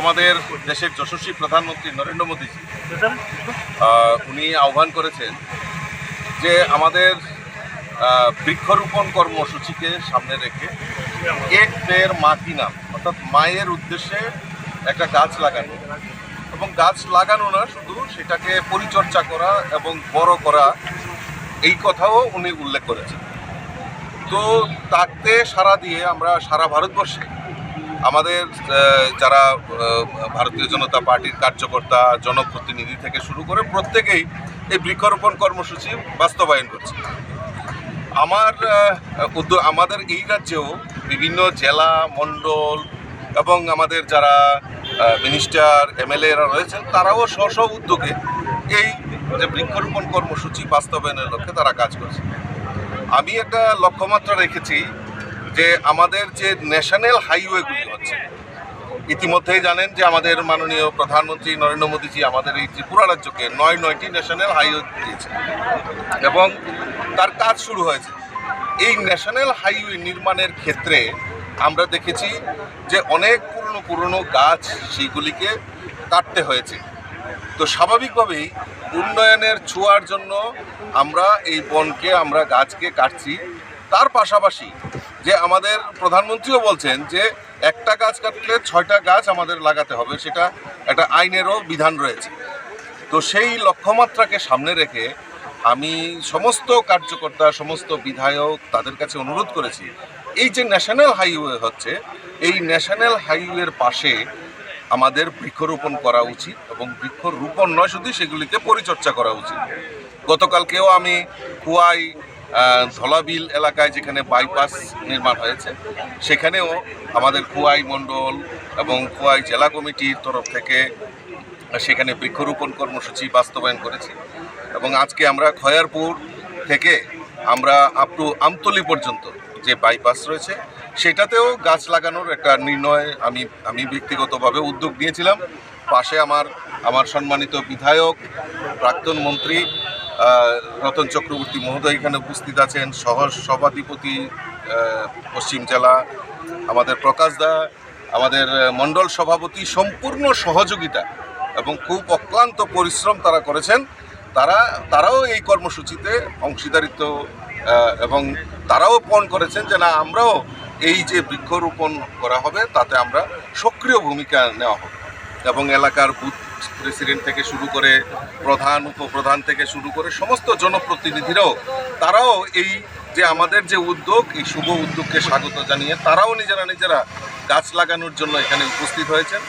আমাদের দেশের যশস্বী প্রধানমন্ত্রী নরেন্দ্র মোদীজি উনি আহ্বান করেছেন যে আমাদের বৃক্ষরোপণ কর্মসূচিকে সামনে রেখে এক পেয়ের মা কি নাম, অর্থাৎ মায়ের উদ্দেশ্যে একটা গাছ লাগানো। এবং গাছ লাগানো না, শুধু সেটাকে পরিচর্যা করা এবং বড় করা, এই কথাও উনি উল্লেখ করেছেন। তো তাতে সারা দিয়ে আমরা সারা ভারতবর্ষে আমাদের যারা ভারতীয় জনতা পার্টির কার্যকর্তা, জনপ্রতিনিধি থেকে শুরু করে প্রত্যেকেই এই বৃক্ষরোপণ কর্মসূচি বাস্তবায়ন করছে। আমার উদ্যোগ, আমাদের এই রাজ্যেও বিভিন্ন জেলা, মণ্ডল এবং আমাদের যারা মিনিস্টার এমএলএরা রয়েছেন, তারাও স্ব স্ব উদ্যোগে এই যে বৃক্ষরোপণ কর্মসূচি বাস্তবায়নের লক্ষ্যে তারা কাজ করছে। আমি একটা লক্ষ্যমাত্রা রেখেছি যে আমাদের যে ন্যাশনাল হাইওয়েগুলি হচ্ছে ইতিমধ্যেই জানেন যে আমাদের মাননীয় প্রধানমন্ত্রী নরেন্দ্র মোদীজি আমাদের এই ত্রিপুরা রাজ্যকে নয় নয়টি ন্যাশনাল হাইওয়ে দিয়েছে এবং তার কাজ শুরু হয়েছে। এই ন্যাশনাল হাইওয়ে নির্মাণের ক্ষেত্রে আমরা দেখেছি যে অনেক পুরনো পুরনো গাছ সেইগুলিকে কাটতে হয়েছে। তো স্বাভাবিকভাবেই উন্নয়নের ছোঁয়ার জন্য আমরা এই বনকে, আমরা গাছকে কাটছি। তার পাশাপাশি যে আমাদের প্রধানমন্ত্রীও বলছেন যে একটা গাছ কাটলে ছয়টা গাছ আমাদের লাগাতে হবে, সেটা একটা আইনেরও বিধান রয়েছে। তো সেই লক্ষ্যমাত্রাকে সামনে রেখে আমি সমস্ত কার্যকর্তা, সমস্ত বিধায়ক তাদের কাছে অনুরোধ করেছি, এই যে ন্যাশনাল হাইওয়ে হচ্ছে, এই ন্যাশনাল হাইওয়ের পাশে আমাদের বৃক্ষরোপণ করা উচিত এবং বৃক্ষরোপণ নয়, শুধু সেগুলিকে পরিচর্যা করা উচিত। গতকালকেও আমি কুয়াই ধলাবিল এলাকায় যেখানে বাইপাস নির্মাণ হয়েছে, সেখানেও আমাদের কুয়াই মণ্ডল এবং কুয়াই জেলা কমিটির তরফ থেকে সেখানে বৃক্ষরোপণ কর্মসূচি বাস্তবায়ন করেছি। এবং আজকে আমরা খয়ারপুর থেকে আমরা আপ টু আমতলি পর্যন্ত যে বাইপাস রয়েছে, সেটাতেও গাছ লাগানোর একটা নির্ণয় আমি আমি ব্যক্তিগতভাবে উদ্যোগ নিয়েছিলাম। পাশে আমার আমার সম্মানিত বিধায়ক, প্রাক্তন মন্ত্রী রতন চক্রবর্তী মহোদয় এখানে উপস্থিত আছেন সহ সভাধিপতি পশ্চিম জেলা, আমাদের প্রকাশ দা, আমাদের মণ্ডল সভাপতি, সম্পূর্ণ সহযোগিতা এবং খুব অক্লান্ত পরিশ্রম তারা করেছেন। তারা, তারাও এই কর্মসূচিতে অংশীদারিত্ব এবং তারাও পণ করেছেন যে না, আমরাও এই যে বৃক্ষরোপণ করা হবে, তাতে আমরা সক্রিয় ভূমিকা নেওয়া হবে। এবং এলাকার বুথ প্রেসিডেন্ট থেকে শুরু করে প্রধান, উপপ্রধান থেকে শুরু করে সমস্ত জনপ্রতিনিধিরাও, তারাও এই যে আমাদের যে উদ্যোগ, এই শুভ উদ্যোগকে স্বাগত জানিয়ে তারাও নিজেরা নিজেরা গাছ লাগানোর জন্য এখানে উপস্থিত হয়েছেন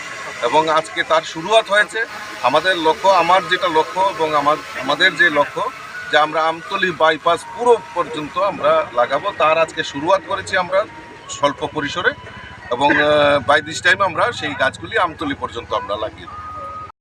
এবং আজকে তার শুরুয়াত হয়েছে। আমাদের লক্ষ্য, আমার যেটা লক্ষ্য এবং আমার, আমাদের যে লক্ষ্য যে আমরা আমতলি বাইপাস পুরো পর্যন্ত আমরা লাগাবো, তার আজকে শুরুয়াত করেছি আমরা স্বল্প পরিসরে এবং বাই দিস টাইম আমরা সেই গাছগুলি আমতলি পর্যন্ত আমরা লাগিয়ে